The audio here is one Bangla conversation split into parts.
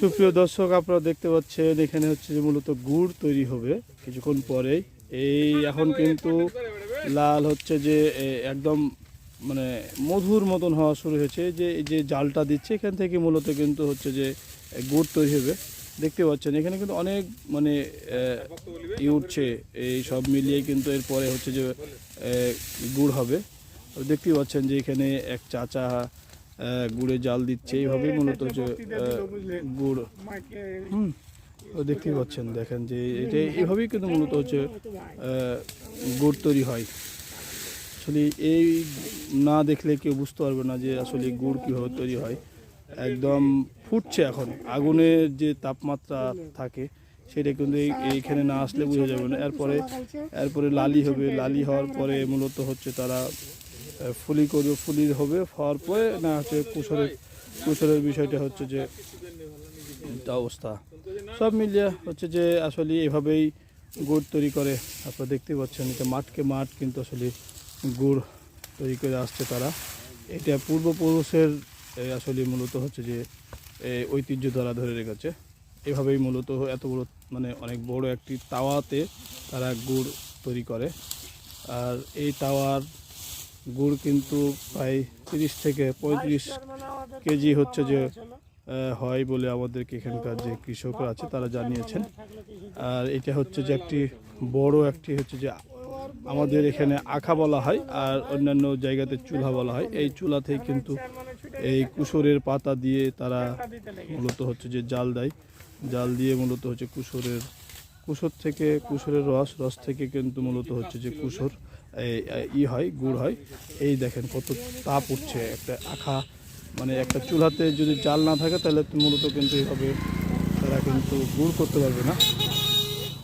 সুপ্রিয় দর্শক আপনারা দেখতে পাচ্ছেন এখানে হচ্ছে যে মূলত গুড় তৈরি হবে কিছুক্ষণ পরেই। এই এখন কিন্তু লাল হচ্ছে যে একদম মানে মধুর মতন হওয়া শুরু হয়েছে। যে এই যে জালটা দিচ্ছে এখান থেকে মূলত কিন্তু হচ্ছে যে গুড় তৈরি হবে। দেখতে পাচ্ছেন এখানে কিন্তু অনেক মানে ই উঠছে। এই সব মিলিয়ে কিন্তু এরপরে হচ্ছে যে গুড় হবে। দেখতে পাচ্ছেন যে এখানে এক চাচা গুড়ে জাল দিচ্ছে। এইভাবেই মূলত আহ, গুড়। হুম দেখতেই পাচ্ছেন দেখেন যে এটা এইভাবেই কিন্তু মূলত হচ্ছে গুড় তৈরি হয়। আসলে এই না দেখলে কেউ বুঝতে পারবে না যে আসলে গুড় কীভাবে তৈরি হয়। একদম ফুটছে এখন। আগুনের যে তাপমাত্রা থাকে সেটা কিন্তু এই- এইখানে না আসলে বোঝা যাবে না। এরপরে এরপরে লালি হবে। লালি হওয়ার পরে মূলত হচ্ছে তারা ফুলি করবে, ফুলি হবে, হওয়ার পরে না হচ্ছে কুসরের কুসরের বিষয়টা হচ্ছে যে অবস্থা। সব মিলিয়ে হচ্ছে যে আসলে এভাবেই গুড় তৈরি করে, আপনারা দেখতে পাচ্ছেন এটা মাঠকে মাঠ কিন্তু আসলে গুড় তৈরি করে আসছে তারা। এটা পূর্বপুরুষের আসলে মূলত হচ্ছে যে ঐতিহ্য দ্বারা ধরে রেখেছে। এভাবেই মূলত এত বড় মানে অনেক বড় একটি তাওয়াতে তারা গুড় তৈরি করে। আর এই তাওয়ার গুড় কিন্তু প্রায় তিরিশ থেকে পঁয়ত্রিশ কেজি হচ্ছে যে হয় বলে আমাদেরকে এখানকার যে কৃষকরা আছে তারা জানিয়েছেন। আর এটা হচ্ছে যে একটি বড় একটি হচ্ছে যে আমাদের এখানে আখা বলা হয় আর অন্যান্য জায়গাতে চুলা বলা হয়। এই চুলাতেই কিন্তু এই কুসরের পাতা দিয়ে তারা মূলত হচ্ছে যে জাল দেয়। জাল দিয়ে মূলত হচ্ছে কুসরের কুসর থেকে কুসরের রস রস থেকে কিন্তু মূলত হচ্ছে যে কুসর ই হয়, গুড় হয়। এই দেখেন কত তাপ উঠছে, একটা আখা মানে একটা চুলাতে যদি জাল না থাকে তাহলে মূলত কিন্তু এইভাবে তারা কিন্তু গুড় করতে পারবে না।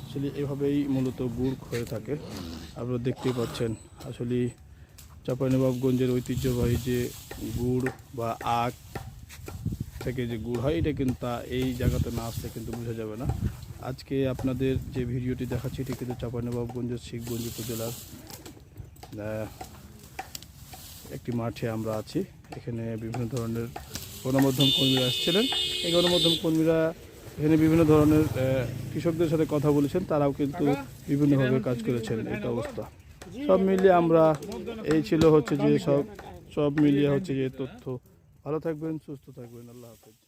আসলে এভাবেই মূলত গুড় হয়ে থাকে। আপনারা দেখতেই পাচ্ছেন, আসলে চাঁপাইনবাবগঞ্জের ঐতিহ্যবাহী যে গুড় বা আখ থেকে যে গুড় হয়, এটা কিন্তু তা এই জায়গাতে না আসলে কিন্তু বোঝা যাবে না। আজকে আপনাদের যে ভিডিওটি দেখাচ্ছি, এটি কিন্তু চাঁপাইনবাবগঞ্জের শিখগঞ্জ উপজেলার একটি মাঠে আমরা আছি। এখানে বিভিন্ন ধরনের গণমাধ্যম কর্মীরা এসেছিলেন। এই গণমাধ্যম কর্মীরা এখানে বিভিন্ন ধরনের কৃষকদের সাথে কথা বলেছেন, তারাও কিন্তু বিভিন্নভাবে কাজ করেছেন। এটা অবস্থা। সব মিলিয়ে আমরা, এই ছিল হচ্ছে যে সব সব মিলিয়ে হচ্ছে যে তথ্য। ভালো থাকবেন, সুস্থ থাকবেন। আল্লাহ হাফেজ।